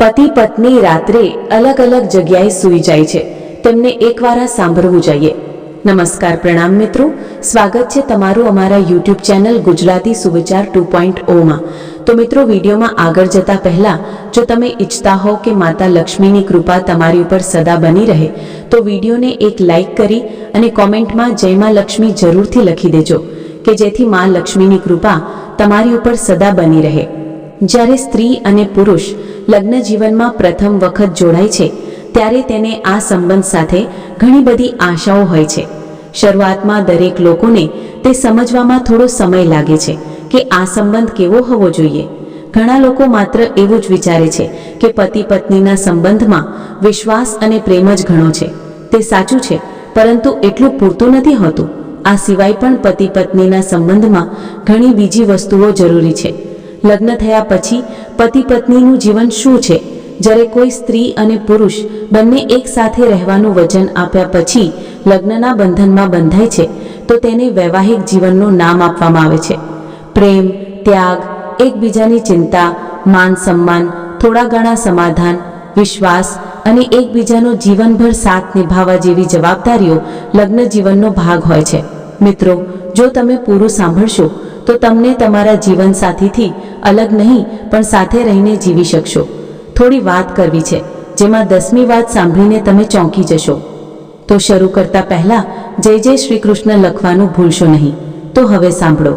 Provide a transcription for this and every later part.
પતિ પત્ની રાત્રે અલગ અલગ જગ્યાએ સૂઈ જાય છે. તેમને એકવાર આ સાંભળવું જોઈએ. નમસ્કાર પ્રણામ મિત્રો. સ્વાગત છે તમારું અમારા યુટ્યુબ ચેનલ ગુજરાતી સુવિચાર ટુ પોઈન્ટ ઓમાં તો મિત્રો, વિડીયોમાં આગળ જતા પહેલા, જો તમે ઈચ્છતા હો કે માતા લક્ષ્મીની કૃપા તમારી ઉપર સદા બની રહે, તો વિડીયોને એક લાઈક કરી અને કોમેન્ટમાં જય માં લક્ષ્મી જરૂરથી લખી દેજો, કે જેથી માં લક્ષ્મીની કૃપા તમારી ઉપર સદા બની રહે. જ્યારે સ્ત્રી અને પુરુષ લગ્ન જીવનમાં પ્રથમ વખત જોડાય છે, ત્યારે તેને આ સંબંધ સાથે ઘણી બધી આશાઓ હોય છે. શરૂઆતમાં દરેક લોકોને તે સમજવામાં થોડો સમય લાગે છે કે આ સંબંધ કેવો હોવો જોઈએ. ઘણા લોકો માત્ર એવું જ વિચારે છે કે પતિ પત્નીના સંબંધમાં વિશ્વાસ અને પ્રેમ જ ઘણો છે. તે સાચું છે, પરંતુ એટલું પૂરતું નથી હોતું. આ સિવાય પણ પતિ પત્નીના સંબંધમાં ઘણી બીજી વસ્તુઓ જરૂરી છે. લગ્ન થયા પછી પતિ પત્નીનું જીવન શું છે? જ્યારે કોઈ સ્ત્રી અને પુરુષ બંને એકસાથે રહેવાનું વચન આપ્યા પછી લગ્નના બંધનમાં બંધાય છે, તો તેને વૈવાહિક જીવનનું નામ આપવામાં આવે છે. પ્રેમ, ત્યાગ, એકબીજાની ચિંતા, માન સન્માન, થોડા ઘણા સમાધાન, વિશ્વાસ અને એકબીજાનો જીવનભર સાથ નિભાવવા જેવી જવાબદારીઓ લગ્ન જીવનનો ભાગ હોય છે. મિત્રો, જો તમે પૂરું સાંભળશો તો તમને તમારા જીવનસાથીથી અલગ નહીં, પણ સાથે રહીને જીવી શકશો. થોડી વાત કરવી છે, જેમાં દસમી વાત સાંભળીને તમે ચોંકી જશો. તો શરૂ કરતા પહેલા જય જય શ્રી કૃષ્ણ લખવાનું ભૂલશો નહીં. તો હવે સાંભળો.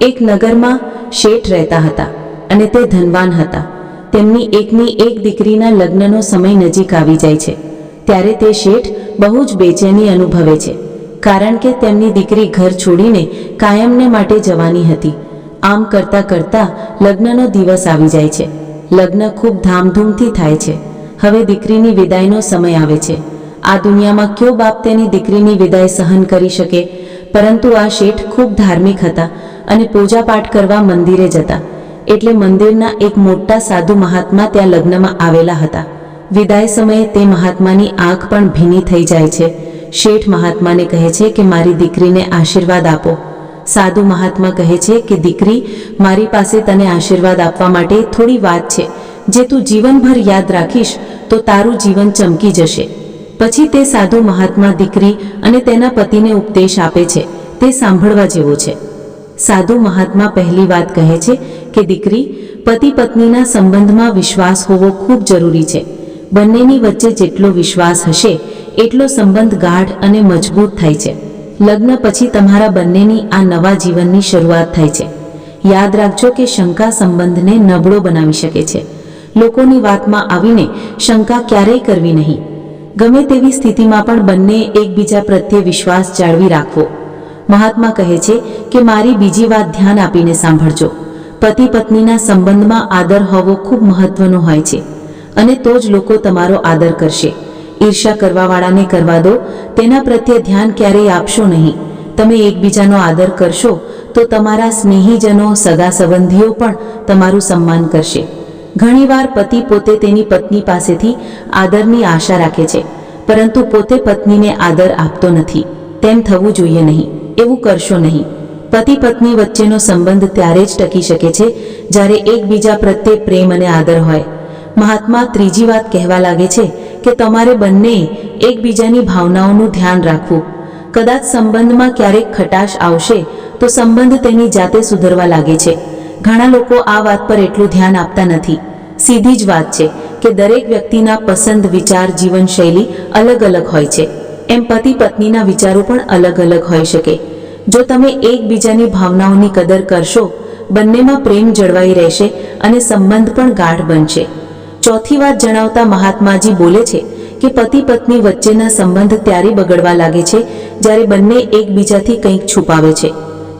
એક નગરમાં શેઠ રહેતા હતા અને તે ધનવાન હતા. તેમની એકની એક દીકરીના લગ્નનો સમય નજીક આવી જાય છે. ત્યારે તે શેઠ બહુ જ બેચેની અનુભવે છે. કારણ કે તેમની દીકરી ઘર છોડીને કાયમને માટે જવાની હતી. આમ કરતા કરતા લગ્નનો દિવસ આવી જાય છે. લગ્ન ખૂબ ધામધૂમથી થાય છે. હવે દીકરીની વિદાયનો સમય આવે છે. આ દુનિયામાં કયો બાપ તેની દીકરીની વિદાય સહન કરી શકે? પરંતુ આ શેઠ ખૂબ ધાર્મિક હતા અને પૂજાપાઠ કરવા મંદિરે જતા. એટલે મંદિરના એક મોટા સાધુ મહાત્મા ત્યાં લગ્નમાં આવેલા હતા. વિદાય સમયે તે મહાત્માની આંખ પણ ભીની થઈ જાય છે. શેઠ મહાત્માને કહે છે કે મારી દીકરીને આશીર્વાદ આપો. સાધુ મહાત્મા કહે છે કે, દીકરી, મારી પાસે તને આશીર્વાદ આપવા માટે થોડી વાત છે. જે તું જીવનભર યાદ રાખીશ, તો તારું જીવન ચમકી જશે. પછી તે સાધુ મહાત્મા દીકરી અને તેના પતિને ઉપદેશ આપે છે. તે સાંભળવા જેવો છે. સાધુ મહાત્મા પહેલી વાત કહે છે કે, દીકરી, પતિ પત્નીના સંબંધમાં વિશ્વાસ હોવો ખૂબ જરૂરી છે. બંનેની વચ્ચે જેટલો વિશ્વાસ હશે એટલો સંબંધ ગાઢ અને મજબૂત થાય છે. લગ્ન પછી તમારા બંનેની આ નવા જીવનની શરૂઆત થાય છે. યાદ રાખજો કે શંકા સંબંધને નબળો બનાવી શકે છે. લોકોની વાતમાં આવીને શંકા ક્યારેય કરવી નહીં. ગમે તેવી સ્થિતિમાં પણ બંને એકબીજા પ્રત્યે વિશ્વાસ જાળવી રાખવો. મહાત્મા કહે છે કે મારી બીજી વાત ધ્યાન આપીને સાંભળજો. પતિ પત્નીના સંબંધમાં આદર હોવો ખૂબ મહત્વનો હોય છે. અને તો જ લોકો તમારો આદર કરશે. ઈર્ષા કરવાવાળાને કરવા દો. તેના પ્રત્યે ધ્યાન ક્યારેય આપશો નહીં. તમે એકબીજાનો આદર કરશો, તો તમારા સ્નેહીજનો સગા સંબંધીઓ પણ તમારું સન્માન કરશે. ઘણીવાર પતિ પોતે તેની પત્ની પાસેથી આદરની આશા રાખે છે, પરંતુ પોતે પત્નીને આદર આપતો નથી. તેમ થવું જોઈએ નહીં. એવું કરશો નહીં. પતિ પત્ની વચ્ચેનો સંબંધ ત્યારે જ ટકી શકે છે, જ્યારે એકબીજા પ્રત્યે પ્રેમ અને આદર હોય. મહાત્મા ત્રીજી વાત કહેવા લાગે છે કે તમારે બંને એકબીજાની ભાવનાઓનું ધ્યાન રાખવું. કદાચ સંબંધમાં ક્યારેક ખટાશ આવશે, તો સંબંધ તેની જાતે સુધરવા લાગે છે. ઘણા લોકો આ વાત પર એટલું ધ્યાન આપતા નથી. સીધી જ વાત છે કે દરેક વ્યક્તિના પસંદ વિચાર જીવનશૈલી અલગ અલગ હોય છે. એમ પતિ પત્નીના વિચારો પણ અલગ અલગ હોઈ શકે. જો તમે એકબીજાની ભાવનાઓની કદર કરશો, બંનેમાં પ્રેમ જળવાઈ રહેશે અને સંબંધ પણ ગાઢ બનશે. ચોથી વાત જણાવતા મહાત્માજી બોલે છે કે પતિ પત્ની વચ્ચેના સંબંધ ત્યારે બગડવા લાગે છે જ્યારે બંને એકબીજાથી કંઈક છુપાવે છે.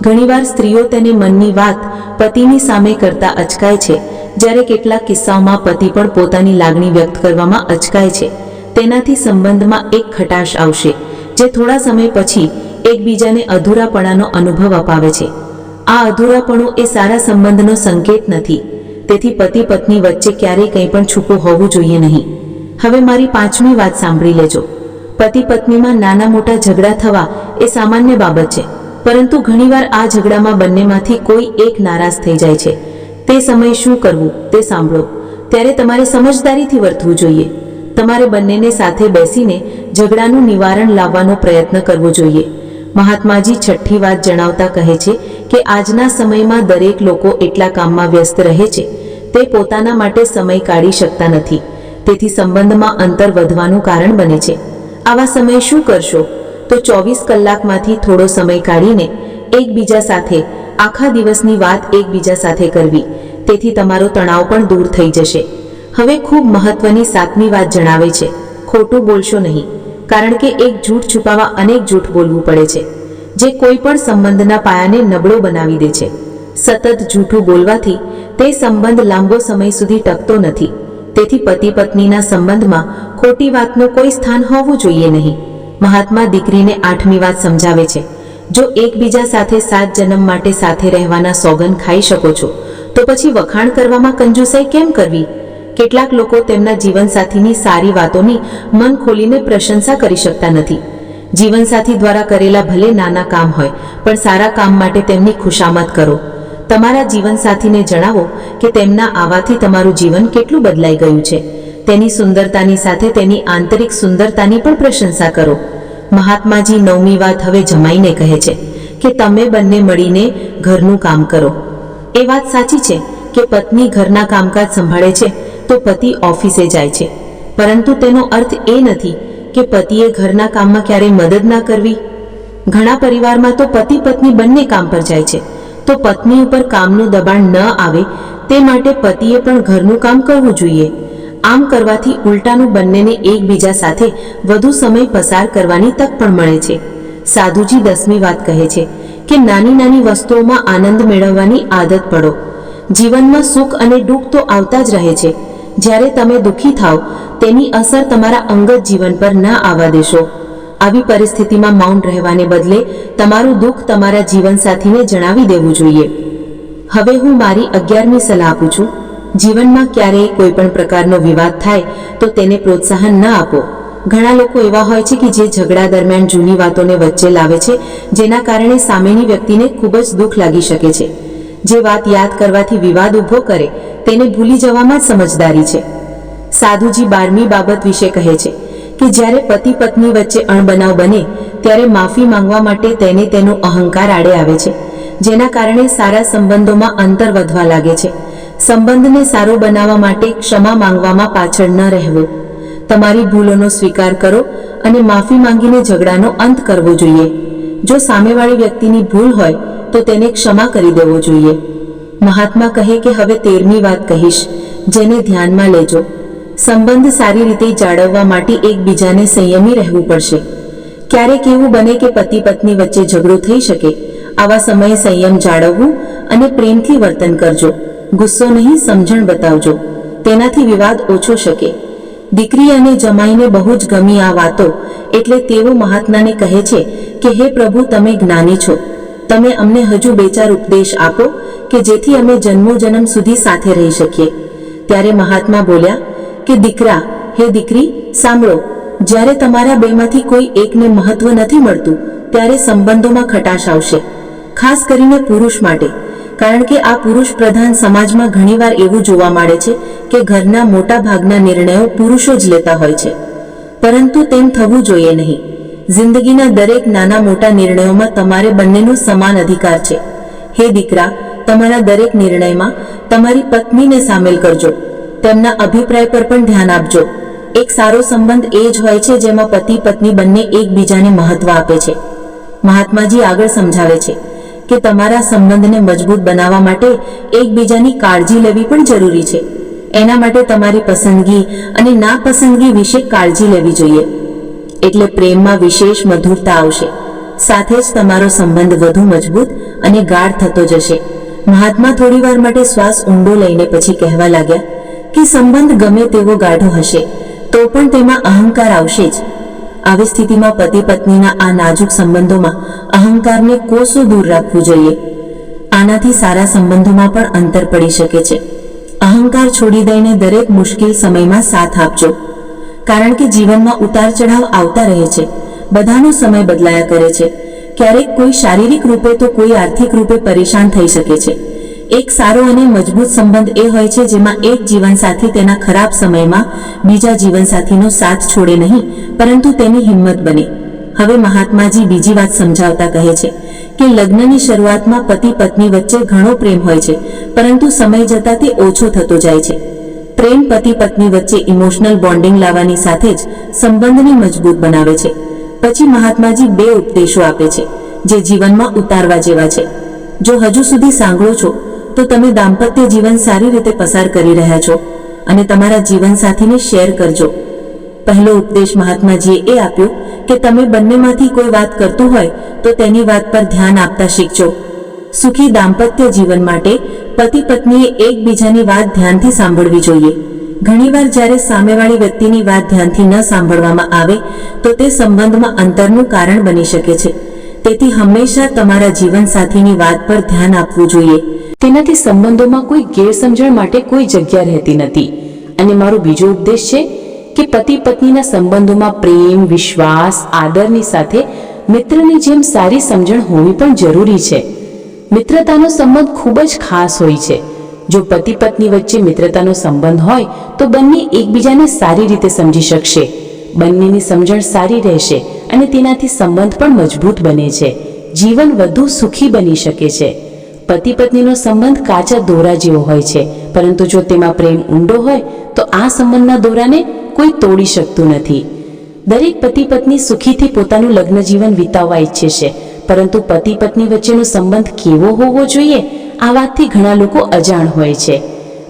ઘણીવાર સ્ત્રીઓ તેને મનની વાત પતિની સામે કરતા અચકાય છે, જ્યારે કેટલાક કિસ્સાઓમાં પતિ પણ પોતાની લાગણી વ્યક્ત કરવામાં અચકાય છે. તેનાથી સંબંધમાં એક ખટાશ આવશે, જે થોડા સમય પછી એકબીજાને અધૂરાપણાનો અનુભવ અપાવે છે. આ અધૂરાપણું એ સારા સંબંધનો સંકેત નથી. તેથી પતિ પત્ની વચ્ચે ક્યારેય કંઈ પણ છૂપું હોવું જોઈએ નહીં. હવે મારી પાંચમી વાત સાંભળી લેજો. પતિ પત્નીમાં નાના મોટા ઝઘડા થવા એ સામાન્ય બાબત છે, પરંતુ ઘણીવાર આ ઝઘડામાં બંનેમાંથી કોઈ એક નારાજ થઈ જાય છે. તે સમયે શું કરવું તે સાંભળો. ત્યારે તમારે સમજદારીથી વર્તવું જોઈએ. તમારે બંનેને સાથે બેસીને ઝઘડાનું નિવારણ લાવવાનો પ્રયત્ન કરવો જોઈએ. મહાત્માજી છઠ્ઠી વાત જણાવતા કહે છે કે, આજના સમયમાં દરેક લોકો એટલા કામમાં વ્યસ્ત રહે છે તે પોતાના માટે સમય કાઢી શકતા નથી. તેથી સંબંધમાં અંતર વધવાનું કારણ બને છે. આવા સમયે શું કરશો? તો ચોવીસ કલાકમાંથી થોડો સમય કાઢીને એકબીજા સાથે, આખા દિવસની વાત એકબીજા સાથે કરવી. તેથી તમારો તણાવ પણ દૂર થઈ જશે. હવે ખૂબ મહત્વની સાતમી વાત જણાવે છે. ખોટું બોલશો નહીં. કારણ કે એક જૂઠ છુપાવવા અનેક જૂઠ બોલવું પડે છે. જે કોઈ પણ સંબંધના પાયાને નબળો બનાવી દે છે. સતત જૂઠું બોલવાથી તે સંબંધ લાંબો સમય સુધી ટકતો નથી. તેથી પતિ પત્નીના સંબંધમાં ખોટી વાતનું કોઈ સ્થાન હોવું જોઈએ નહીં. મહાત્મા દીકરીને આઠમી વાત સમજાવે છે. જો એકબીજા સાથે સાત જન્મ માટે સાથે રહેવાના સોગન ખાઈ શકો છો, તો પછી વખાણ કરવામાં કંજુસાઈ કેમ કરવી? કેટલાક લોકો તેમના જીવનસાથીની સારી વાતોની મન ખોલીને પ્રશંસા કરી શકતા નથી. જીવનસાથી દ્વારા કરેલા ભલે નાના કામ હોય, પણ સારા કામ માટે તેમની ખુશામત કરો. તમારા જીવનસાથીને જણાવો કે તેમના આવાથી તમારું જીવન કેટલું બદલાઈ ગયું છે. તેની સુંદરતાની સાથે તેની આંતરિક સુંદરતાની પણ પ્રશંસા કરો. મહાત્માજી નવમી વાત હવે જમાઈને કહે છે કે તમે બંને મળીને ઘરનું કામ કરો. એ વાત સાચી છે કે પત્ની ઘરના કામકાજ સંભાળે છે તો પતિ ઓફિસે જાય છે. પરંતુ તેનો અર્થ એ નથી કે પતિએ ઘરના કામમાં ક્યારેય મદદ ના કરવી. ઘણા પરિવારમાં તો પતિ પત્ની બંને કામ પર જાય છે. તો પત્ની ઉપર કામનું દબાણ ન આવે, તે માટે પતિએ પણ ઘરનું કામ કરવું જોઈએ. આમ કરવાથી ઉલટાનું બંનેને એકબીજા સાથે વધુ સમય પસાર કરવાની તક પણ મળે છે. સાધુજી દસમી વાત કહે છે કે નાની નાની વસ્તુઓમાં આનંદ મેળવવાની આદત પડો. જીવનમાં સુખ અને દુઃખ તો આવતા જ રહે છે. જ્યારે તમે દુઃખી થાવ તેની અસર તમારા અંગત જીવન પર ના આવવા દેશો. આવી પરિસ્થિતિમાં મૌન રહેવાને બદલે તમારું દુઃખ તમારા જીવનસાથીને જણાવી દેવું જોઈએ. હવે હું મારી અગિયારમી સલાહ આપું છું. જીવનમાં ક્યારેય કોઈ પણ પ્રકારનો વિવાદ થાય તો તેને પ્રોત્સાહન ન આપો. ઘણા લોકો એવા હોય છે કે જે ઝઘડા દરમિયાન જૂની વાતોને વચ્ચે લાવે છે, જેના કારણે સામેની વ્યક્તિને ખૂબ જ દુઃખ લાગી શકે છે. જે વાત યાદ કરવાથી વિવાદ ઊભો કરે, તેને ભૂલી જવામાં જ સમજદારી છે. સાધુજી બારમી બાબત વિશે કહે છે. કે જ્યારે પતિ પત્ની વચ્ચે અણબનાવ બને, ત્યારે માફી માંગવા માટે તેને તેનો અહંકાર આડે આવે છે, જેના કારણે સારા સંબંધોમાં અંતર વધવા લાગે છે. સંબંધને સારો બનાવવા માટે ક્ષમા માંગવામાં પાછળ ન રહેવું. તમારી ભૂલોનો સ્વીકાર કરો અને માફી માંગીને ઝઘડાનો અંત કરવો જોઈએ. જો સામેવાળી વ્યક્તિની ભૂલ હોય, તો તેને ક્ષમા કરી દેવો જોઈએ. મહાત્મા કહે કે, હવે તેરમી વાત કહીશ, જેને ધ્યાનમાં લેજો. સંબંધ સારી રીતે જાળવવા માટે એકબીજાને સંયમી રહેવું પડશે. ક્યારેક એવું બને કે પતિ પત્ની વચ્ચે ઝઘડો થઈ શકે. આવા સમયે સંયમ જાળવવું અને પ્રેમથી વર્તન કરજો. ગુસ્સો નહીં, સમજણ બતાવજો. તેનાથી વિવાદ ઓછો શકે. દીકરી અને જમાઈને બહુ જ ગમી આ વાતો, એટલે તેઓ મહાત્માને કહે છે કે, હે પ્રભુ, તમે જ્ઞાની છો. તમે અમને હજુ બે ચાર ઉપદેશ આપો કે જેથી અમે જન્મો જન્મ સુધી સાથે રહી શકીએ. ત્યારે મહાત્મા બોલ્યા કે દીકરા, હે દીકરી, સાંભળો. જ્યારે તમારા બેમાંથી કોઈ એકને મહત્વ નથી મળતું, ત્યારે સંબંધોમાં ખટાશ આવશે. ખાસ કરીને પુરુષ માટે. કારણ કે આ પુરુષ પ્રધાન સમાજમાં ઘણીવાર એવું જોવા મળે છે કે ઘરના મોટા ભાગના નિર્ણયો પુરુષો જ લેતા હોય છે. પરંતુ તેમ થવું જોઈએ નહીં. જિંદગીના દરેક નાના મોટા નિર્ણયોમાં તમારે બંનેનો સમાન અધિકાર છે. હે દીકરા, તમારા દરેક નિર્ણયમાં તમારી પત્નીને સામેલ કરજો. તેમના અભિપ્રાય પર પણ ધ્યાન આપજો. એક સારો સંબંધ એ જ હોય છે જેમાં પતિ પત્ની બંને એકબીજાને મહત્વ આપે છે. મહાત્માજી આગળ સમજાવે છે કે તમારા સંબંધને મજબૂત બનાવવા માટે એકબીજાની કાળજી લેવી પણ જરૂરી છે. એના માટે તમારી પસંદગી અને નાપસંદગી વિશે કાળજી લેવી જોઈએ. એટલે પ્રેમમાં વિશેષ મધુરતા આવશે. સાથે જ તમારો સંબંધ વધુ મજબૂત અને ગાઢ થતો જશે. મહાત્મા થોડીવાર માટે શ્વાસ ઊંડો લઈને પછી કહેવા લાગ્યા કે સંબંધ ગમે તેવો ગાઢો હશે, તો પણ તેમાં અહંકાર આવશે જ. આવી સ્થિતિમાં પતિ પત્નીના આ નાજુક સંબંધોમાં અહંકારને કોસો દૂર રાખવું જોઈએ. આનાથી સારા સંબંધોમાં પણ અંતર પડી શકે છે. અહંકાર છોડી દઈને દરેક મુશ્કેલ સમયમાં સાથ આપજો. કારણ કે જીવનમાં ઉતાર ચઢાવ આવતા રહે છે. બધાનો સમય બદલાયા કરે છે. ક્યારેક કોઈ શારીરિક રૂપે તો કોઈ આર્થિક રૂપે પરેશાન થઈ શકે છે. એક સારો અને મજબૂત સંબંધ એ હોય છે જેમાં એક જીવનસાથી તેના ખરાબ સમયમાં બીજા જીવનસાથીનો સાથ છોડે નહીં, પરંતુ તેની હિંમત બને. હવે મહાત્માજી બીજી વાત સમજાવતા કહે છે કે લગ્નની શરૂઆતમાં પતિ પત્ની વચ્ચે ઘણો પ્રેમ હોય છે, પરંતુ સમય જતાં તે ઓછો થતો જાય છે. પ્રેમ પતિ પત્ની વચ્ચે ઇમોશનલ બોન્ડિંગ લાવવાની સાથે જ સંબંધને મજબૂત બનાવે છે. પછી મહાત્માજી બે ઉપદેશો આપે છે, જે જીવનમાં ઉતારવા જેવા છે. જો હજુ સુધી સાંભળો છો તો તમે દાંપત્ય જીવન સારી રીતે પસાર કરી રહ્યા છો અને તમારા જીવનસાથીને શેર કરજો. પહેલો ઉપદેશ મહાત્માજીએ એ આપ્યો કે તમે બંનેમાંથી કોઈ વાત કરતું હોય તો તેની વાત પર ધ્યાન આપતા શીખજો. સુખી દાંપત્ય જીવન માટે પતિ પત્નીએ એકબીજાની વાત ધ્યાનથી સાંભળવી જોઈએ. ઘણીવાર જ્યારે સામેવાળી વ્યક્તિની વાત ધ્યાનથી ન સાંભળવામાં આવે તો તે સંબંધમાં અંતરનું કારણ બની શકે છે. તેથી હંમેશા તમારા જીવનસાથીની વાત પર ધ્યાન આપવું જોઈએ. તેનાથી સંબંધોમાં કોઈ ગેરસમજણ માટે કોઈ જગ્યા રહેતી નથી. અને મારો બીજો ઉપદેશ છે કે પતિ પત્નીના સંબંધોમાં પ્રેમ, વિશ્વાસ, આદરની સાથે મિત્રની જેમ સારી સમજણ હોવી પણ જરૂરી છે. મિત્રતાનો સંબંધ ખૂબ જ ખાસ હોય છે. જો પતિ પત્ની વચ્ચે મિત્રતાનો સંબંધ હોય, તો બંને એકબીજાને સારી રીતે સમજી શકશે. બંનેની સમજણ સારી રહેશે અને તેનાથી સંબંધ પણ મજબૂત બને છે. જીવન વધુ સુખી બની શકે છે. પતિ પત્નીનો સંબંધ કાચા દોરા જેવો હોય છે. પરંતુ જો તેમાં પ્રેમ ઊંડો હોય, તો આ સંબંધના દોરાને કોઈ તોડી શકતું નથી. દરેક પતિ પત્ની સુખીથી પોતાનું લગ્ન જીવન વિતાવવા ઈચ્છે છે. પરંતુ પતિ પત્ની વચ્ચેનો સંબંધ કેવો હોવો જોઈએ, આ વાતથી ઘણા લોકો અજાણ હોય છે.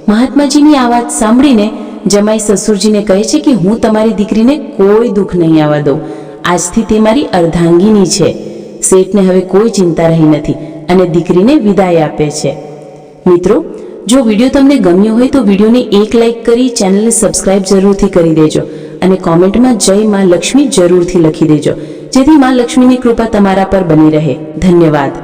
મહાત્માજીની આ વાત સાંભળીને જમાઈ સસુરજીને કહે છે કે, હું તમારી દીકરીને કોઈ દુઃખ નહીં આવવા દઉં. આજથી તે મારી અર્ધાંગીની છે. શેઠને હવે કોઈ ચિંતા રહી નથી. અને દીકરીને વિદાય આપે છે. મિત્રો, જો વીડિયો તમને ગમ્યો હોય તો વિડીયોને એક લાઈક કરી ચેનલને સબસ્ક્રાઇબ જરૂરથી કરી દેજો અને કોમેન્ટમાં જય માં લક્ષ્મી જરૂરથી લખી દેજો. જેથી માં લક્ષ્મીની કૃપા તમારા પર બની રહે. ધન્યવાદ.